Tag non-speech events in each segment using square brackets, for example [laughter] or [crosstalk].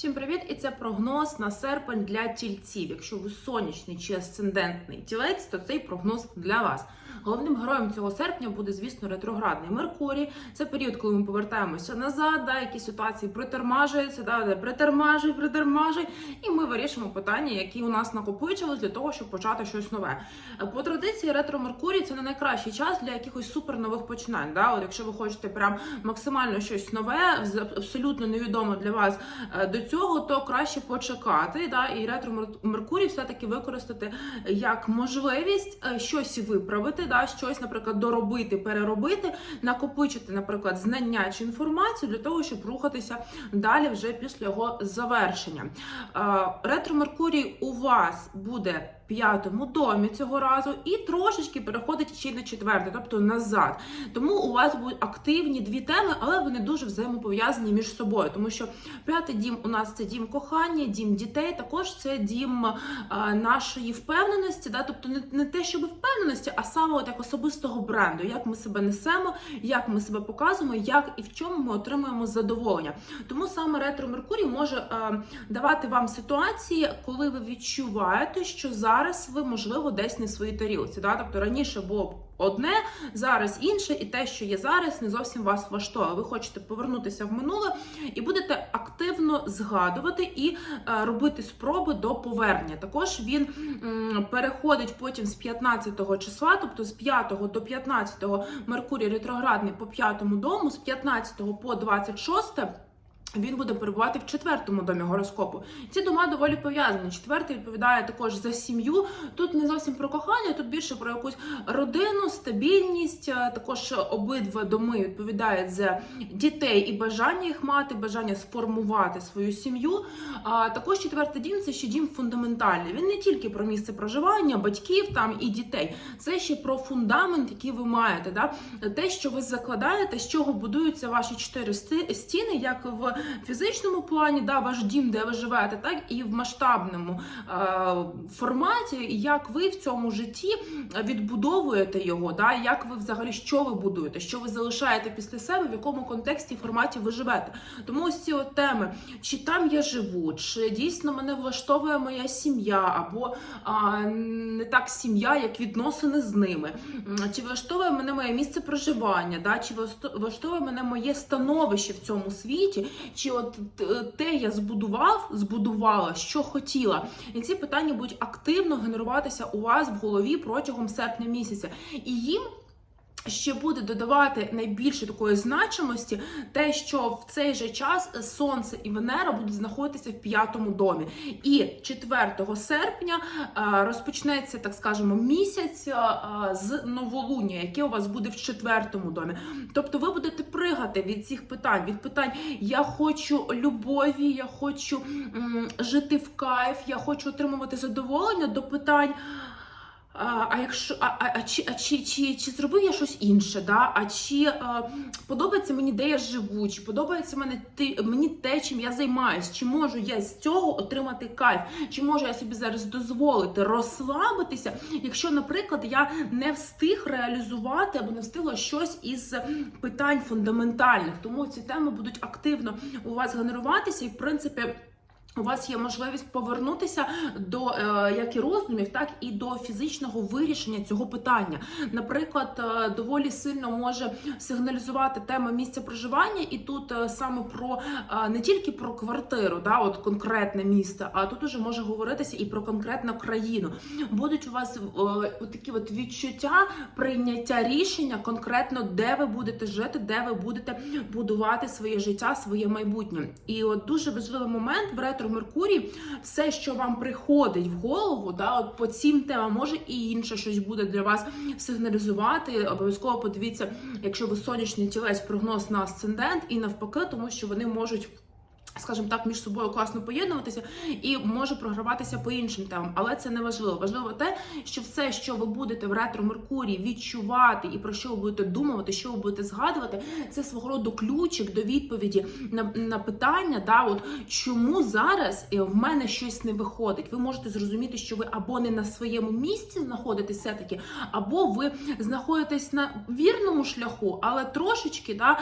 Всім привіт! І це прогноз на серпень для тільців. Якщо ви сонячний чи асцендентний тілець, то цей прогноз для вас. Головним героєм цього серпня буде, звісно, ретроградний Меркурій. Це період, коли ми повертаємося назад, да, які ситуації притормажуються, да, де притормажуй, притормажуй, і ми вирішимо питання, які у нас накопичились для того, щоб почати щось нове. По традиції, ретро Меркурій це не найкращий час для якихось супер нових починань. Да? От якщо ви хочете прям максимально щось нове, абсолютно невідомо для вас е, до цього, то краще почекати. Да? І ретро Меркурій все-таки використати як можливість е, щось виправити, да? щось, наприклад, доробити, переробити, накопичити, наприклад, знання чи інформацію для того, щоб рухатися далі вже після його завершення. Е, Ретро Меркурій у вас буде п'ятому домі цього разу і трошечки переходить ще й на четверте, тобто назад. Тому у вас будуть активні дві теми, але вони дуже взаємопов'язані між собою, тому що п'ятий дім у нас це дім кохання, дім дітей, також це дім нашої впевненості, да? тобто не, те, щоб впевненості, а саме от як особистого бренду, як ми себе несемо, як ми себе показуємо, як і в чому ми отримуємо задоволення. Тому саме ретро Меркурій може давати вам ситуації, коли ви відчуваєте, що зараз ви можливо десь не в своїй тарілці. Да? Тобто раніше було одне, зараз інше, і те, що є зараз, не зовсім вас влаштовує. Ви хочете повернутися в минуле і будете активно згадувати і е, робити спроби до повернення. Також він переходить потім з 15 числа, тобто з 5 до 15 Меркурій ретроградний по 5 дому, з 15 по 26 він буде перебувати в четвертому домі гороскопу. Ці дома доволі пов'язані. Четвертий відповідає також за сім'ю. Тут не зовсім про кохання, тут більше про якусь родину, стабільність. Е, Також обидва доми відповідають за дітей і бажання їх мати, бажання сформувати свою сім'ю. А також четвертий дім це ще дім фундаментальний. Він не тільки про місце проживання, батьків там і дітей. Це ще про фундамент, який ви маєте. Да? Те, що ви закладаєте, з чого будуються ваші чотири стіни, як в фізичному плані, да, ваш дім, де ви живете, так і в масштабному е, форматі, як ви в цьому житті відбудовуєте його, да, як ви взагалі що ви будуєте, що ви залишаєте після себе, в якому контексті форматі ви живете. Тому ось ці от теми, чи там я живу, чи дійсно мене влаштовує моя сім'я, або а, не так сім'я, як відносини з ними, чи влаштовує мене моє місце проживання, да, чи влаштовує мене моє становище в цьому світі, чи от те я збудував, збудувала, що хотіла. І ці питання будуть активно генеруватися у вас в голові протягом серпня місяця. І їм ще буде додавати найбільше такої значимості, те, що в цей же час Сонце і Венера будуть знаходитися в п'ятому домі. І 4 серпня е, розпочнеться, так скажемо, місяць е, з новолуння, яке у вас буде в четвертому домі. Тобто ви будете пригати від цих питань, від питань я хочу любові, я хочу жити в кайф, я хочу отримувати задоволення до питань. А, якщо а, а, чи, а чи, чи, чи зробив я щось інше? Да? А чи а, подобається мені, де я живу? Чи подобається мене ти мені те, чим я займаюсь? Чи можу я з цього отримати кайф? Чи можу я собі зараз дозволити розслабитися, якщо, наприклад, я не встиг реалізувати або не встигла щось із питань фундаментальних? Тому ці теми будуть активно у вас генеруватися, і в принципі. У вас є можливість повернутися до е, як і роздумів, так і до фізичного вирішення цього питання. Наприклад, е, доволі сильно може сигналізувати тема місця проживання, і тут е, саме про не тільки про квартиру, да, от конкретне місце, а тут уже може говоритися і про конкретну країну. Будуть у вас от такі от відчуття прийняття рішення конкретно, де ви будете жити, де ви будете будувати своє життя, своє майбутнє. І от дуже важливий момент в ретро Меркурій, все, що вам приходить в голову, да, от по цим темам, може і інше щось буде для вас сигналізувати. Обов'язково подивіться, якщо ви сонячний тілець, прогноз на асцендент і навпаки, тому що вони можуть. Скажімо так, між собою класно поєднуватися і може програватися по іншим темам, але це не важливо. Важливо те, що все, що ви будете в ретро Меркурії відчувати і про що ви будете думати, що ви будете згадувати, це свого роду ключик до відповіді на, на питання, да, от чому зараз е, в мене щось не виходить. Ви можете зрозуміти, що ви або не на своєму місці знаходитесь все таки, або ви знаходитесь на вірному шляху, але трошечки да.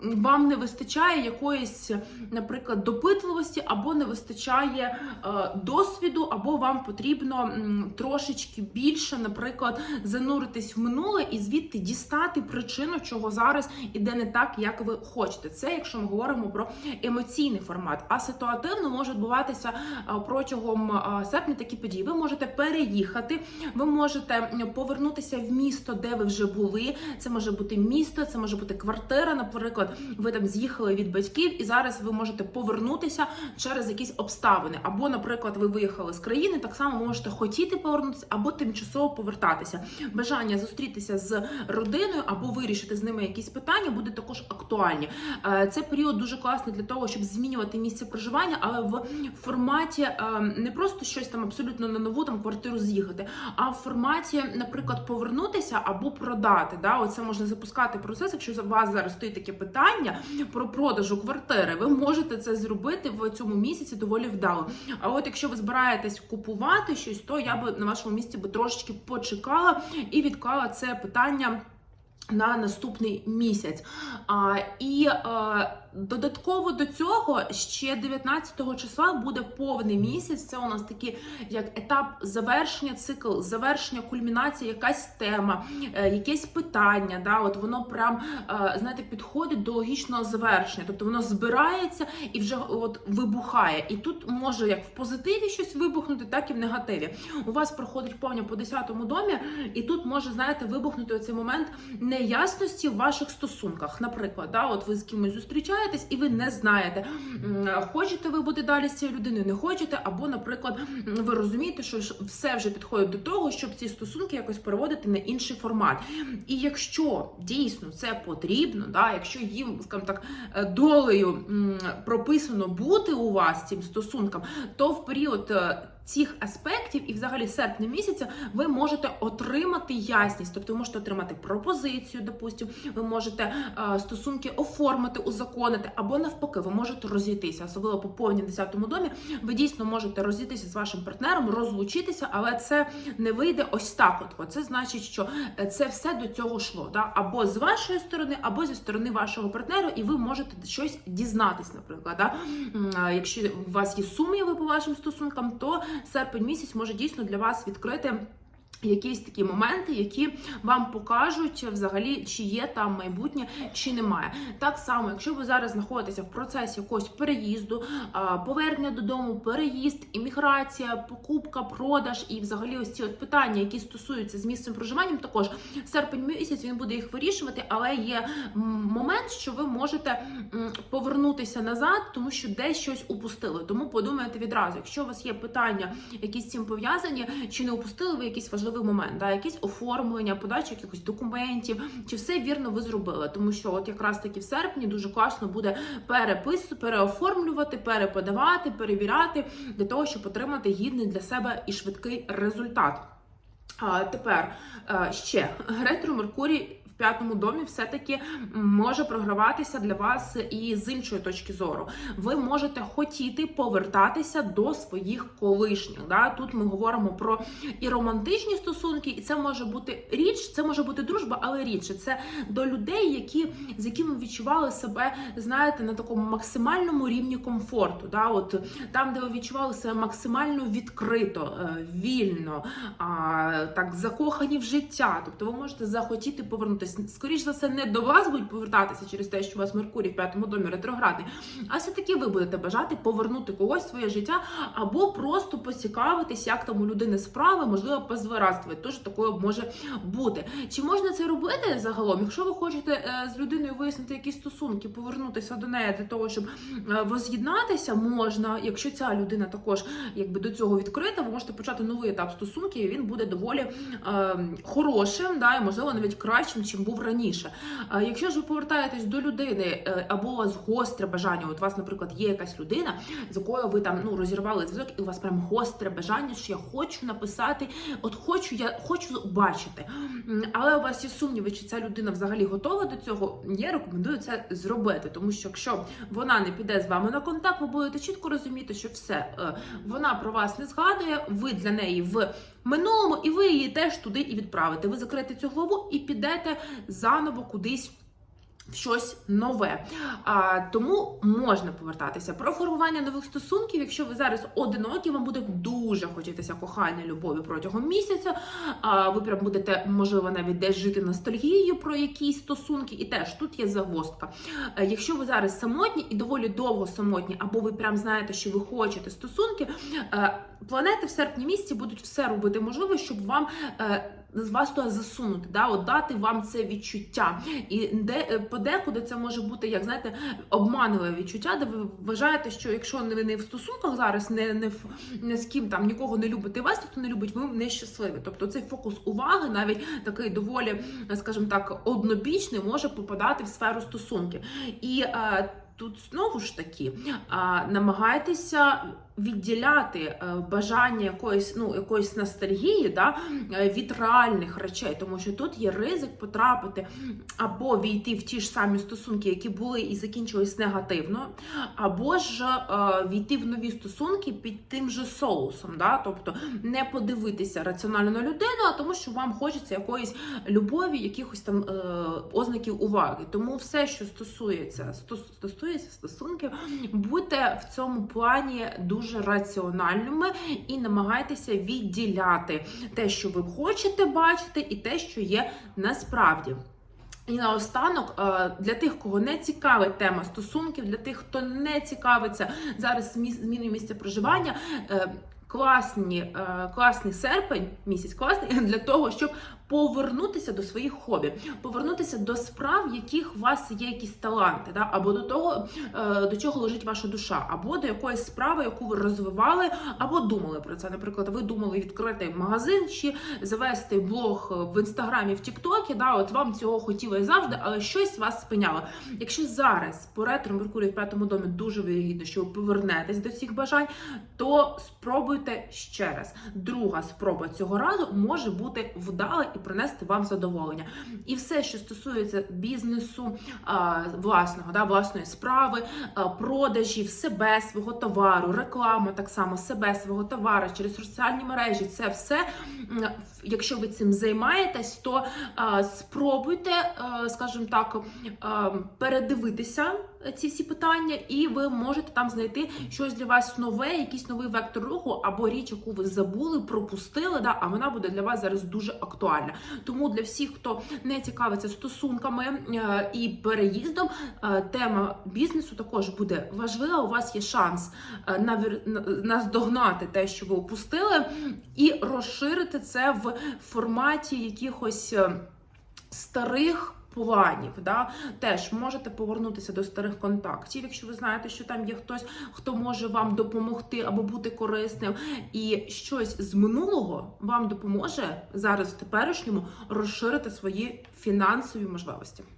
Вам не вистачає якоїсь, наприклад, допитливості, або не вистачає е, досвіду, або вам потрібно трошечки більше, наприклад, зануритись в минуле і звідти дістати причину, чого зараз іде не так, як ви хочете. Це якщо ми говоримо про емоційний формат. А ситуативно може відбуватися е, протягом е, серпня такі події. Ви можете переїхати, ви можете повернутися в місто, де ви вже були. Це може бути місто, це може бути квартира. Наприклад, ви там з'їхали від батьків, і зараз ви можете повернутися через якісь обставини. Або, наприклад, ви виїхали з країни, так само можете хотіти повернутися, або тимчасово повертатися. Бажання зустрітися з родиною або вирішити з ними якісь питання буде також актуальні. Е, Це період дуже класний для того, щоб змінювати місце проживання, але в форматі е, не просто щось там абсолютно на нову там квартиру з'їхати, а в форматі, наприклад, повернутися або продати. Да, оце можна запускати процес. Якщо за вас зараз стоїть таке питання про продажу квартири, ви можете це зробити в цьому місяці доволі вдало. А от якщо ви збираєтесь купувати щось, то я би на вашому місці би трошечки почекала і відклала це питання. На наступний місяць. А, і а, додатково до цього ще 19 числа буде повний місяць. Це у нас такий як етап завершення, цикл, завершення, кульмінація, якась тема, е, якесь питання. Да, от воно прям е, знаєте, підходить до логічного завершення. Тобто воно збирається і вже от вибухає. І тут може як в позитиві щось вибухнути, так і в негативі. У вас проходить повня по 10-му домі, і тут може знаєте вибухнути оцей момент неясності в ваших стосунках. Наприклад, да, от ви з кимось зустрічаєтесь, і ви не знаєте, хочете ви бути далі з цією людиною, не хочете, або, наприклад, ви розумієте, що все вже підходить до того, щоб ці стосунки якось переводити на інший формат. І якщо дійсно це потрібно, да, якщо їм, скажімо так, е, долею прописано бути у вас цим стосункам, то в період. Цих аспектів і взагалі серпня місяця ви можете отримати ясність, тобто ви можете отримати пропозицію, допустим, ви можете е, стосунки оформити, узаконити, або навпаки, ви можете розійтися, особливо по повні 10-му домі. Ви дійсно можете розійтися з вашим партнером, розлучитися, але це не вийде ось так. От це значить, що е, це все до цього йшло, да? або з вашої сторони, або зі сторони вашого партнера, і ви можете щось дізнатись, наприклад. Да? Якщо у вас є сумніви по вашим стосункам, то серпень місяць може дійсно для вас відкрити. Якісь такі моменти, які вам покажуть взагалі, чи є там майбутнє, чи немає. Так само, якщо ви зараз знаходитеся в процесі якогось переїзду, повернення додому, переїзд, імміграція, покупка, продаж і взагалі ось ці от питання, які стосуються з місцем проживанням, також серпень місяць він буде їх вирішувати, але є момент, що ви можете повернутися назад, тому що десь щось упустили. Тому подумайте відразу, якщо у вас є питання, які з цим пов'язані, чи не упустили ви якийсь важливий момент, да, якесь оформлення, подача якихось документів, чи все вірно ви зробили, тому що от якраз таки в серпні дуже класно буде переписувати, переоформлювати, переподавати, перевіряти для того, щоб отримати гідний для себе і швидкий результат. А тепер е, ще ретро Меркурій в п'ятому домі все-таки може програватися для вас і з іншої точки зору. Ви можете хотіти повертатися до своїх колишніх. Да? Тут ми говоримо про і романтичні стосунки, і це може бути річ, це може бути дружба, але рідше це до людей, які з якими відчували себе, знаєте, на такому максимальному рівні комфорту. Да? От там, де ви відчували себе максимально відкрито, е, вільно, так закохані в життя. Тобто ви можете захотіти повернутися. Скоріш за все, не до вас будуть повертатися через те, що у вас Меркурій в п'ятому домі ретроградний, а все-таки ви будете бажати повернути когось в своє життя або просто поцікавитись, як там у людини справи, можливо, позверадствувати. Тож такое може бути. Чи можна це робити загалом? Якщо ви хочете е, з людиною вияснити якісь стосунки, повернутися до неї для того, щоб е, воз'єднатися, можна. Якщо ця людина також якби до цього відкрита, ви можете почати новий етап стосунків, і він буде доволі е, хорошим, да, і можливо навіть кращим, чим був раніше. Якщо ж ви повертаєтесь до людини, е, або у вас гостре бажання, от у вас, наприклад, є якась людина, з якою ви там ну розірвали зв'язок, і у вас прям гостре бажання, що я хочу написати, от хочу, я хочу бачити. Але у вас є сумніви, чи ця людина взагалі готова до цього. Я рекомендую це зробити, тому що якщо вона не піде з вами на контакт, ви будете чітко розуміти, що все е, вона про вас не згадує, ви для неї в минулому, і ви її теж туди і відправите. Ви закриєте цю главу і підете заново кудись. щось нове. А, тому можна повертатися. Про формування нових стосунків, якщо ви зараз одинокі, вам буде дуже хотітися кохання, любові протягом місяця. А, ви прям будете, можливо, навіть десь жити ностальгією про якісь стосунки, і теж тут є загвоздка. Е, Якщо ви зараз самотні і доволі довго самотні, або ви прям знаєте, що ви хочете стосунки, е, планети в серпні місяці будуть все робити можливе, щоб вам. е, з вас туди засунути, да, от дати вам це відчуття. І де е, подекуди це може бути, як знаєте, обманливе відчуття, де ви вважаєте, що якщо ви не в стосунках зараз, не, не, в- не з ким там нікого не любите, вас ніхто не любить, ви нещасливі. Тобто цей фокус уваги, навіть такий доволі, скажімо так, однобічний, може попадати в сферу стосунків. І е, тут знову ж таки е, намагайтеся відділяти е, бажання якоїсь ну якоїсь ностальгії да, е, від реальних речей, тому що тут є ризик потрапити або війти в ті ж самі стосунки, які були і закінчились негативно, або ж е, війти в нові стосунки під тим же соусом, да, тобто не подивитися раціонально на людину, а тому, що вам хочеться якоїсь любові, якихось там е, ознаків уваги. Тому все, що стосується стосується стосунків, будьте в цьому плані дуже раціональними і намагайтеся відділяти те, що ви хочете бачити, і те, що є насправді. І наостанок, е, для тих, кого не цікавить тема стосунків, для тих, хто не цікавиться зараз змі- зміною місця проживання. е, Класні, е, класний серпень, місяць класний [laughs] для того, щоб повернутися до своїх хобі, повернутися до справ, яких у вас є якісь таланти, да? або до того, е, до чого лежить ваша душа, або до якоїсь справи, яку ви розвивали, або думали про це. Наприклад, ви думали відкрити магазин чи завести блог в інстаграмі в Тіктокі. Да, от вам цього хотілося завжди, але щось вас спиняло. Якщо зараз по ретро Меркурій в п'ятому домі дуже вигідно, що ви повернетесь до цих бажань, то спробуйте ще раз. Друга спроба цього разу може бути вдала і принести вам задоволення. І все, що стосується бізнесу, власного, да, власної справи, продажів себе, свого товару, реклама так само себе, свого товару через соціальні мережі, це все. Якщо ви цим займаєтесь, то спробуйте, скажімо так, передивитися ці всі питання, і ви можете там знайти щось для вас нове, якийсь новий вектор руху або річ, яку ви забули, пропустили, да, а вона буде для вас зараз дуже актуальна. Тому для всіх, хто не цікавиться стосунками е, і переїздом, е, тема бізнесу також буде важлива. У вас є шанс е, наздогнати те, що ви опустили, і розширити це в форматі якихось старих. Планів, да, теж можете повернутися до старих контактів, якщо ви знаєте, що там є хтось, хто може вам допомогти або бути корисним, і щось з минулого вам допоможе зараз в теперішньому розширити свої фінансові можливості.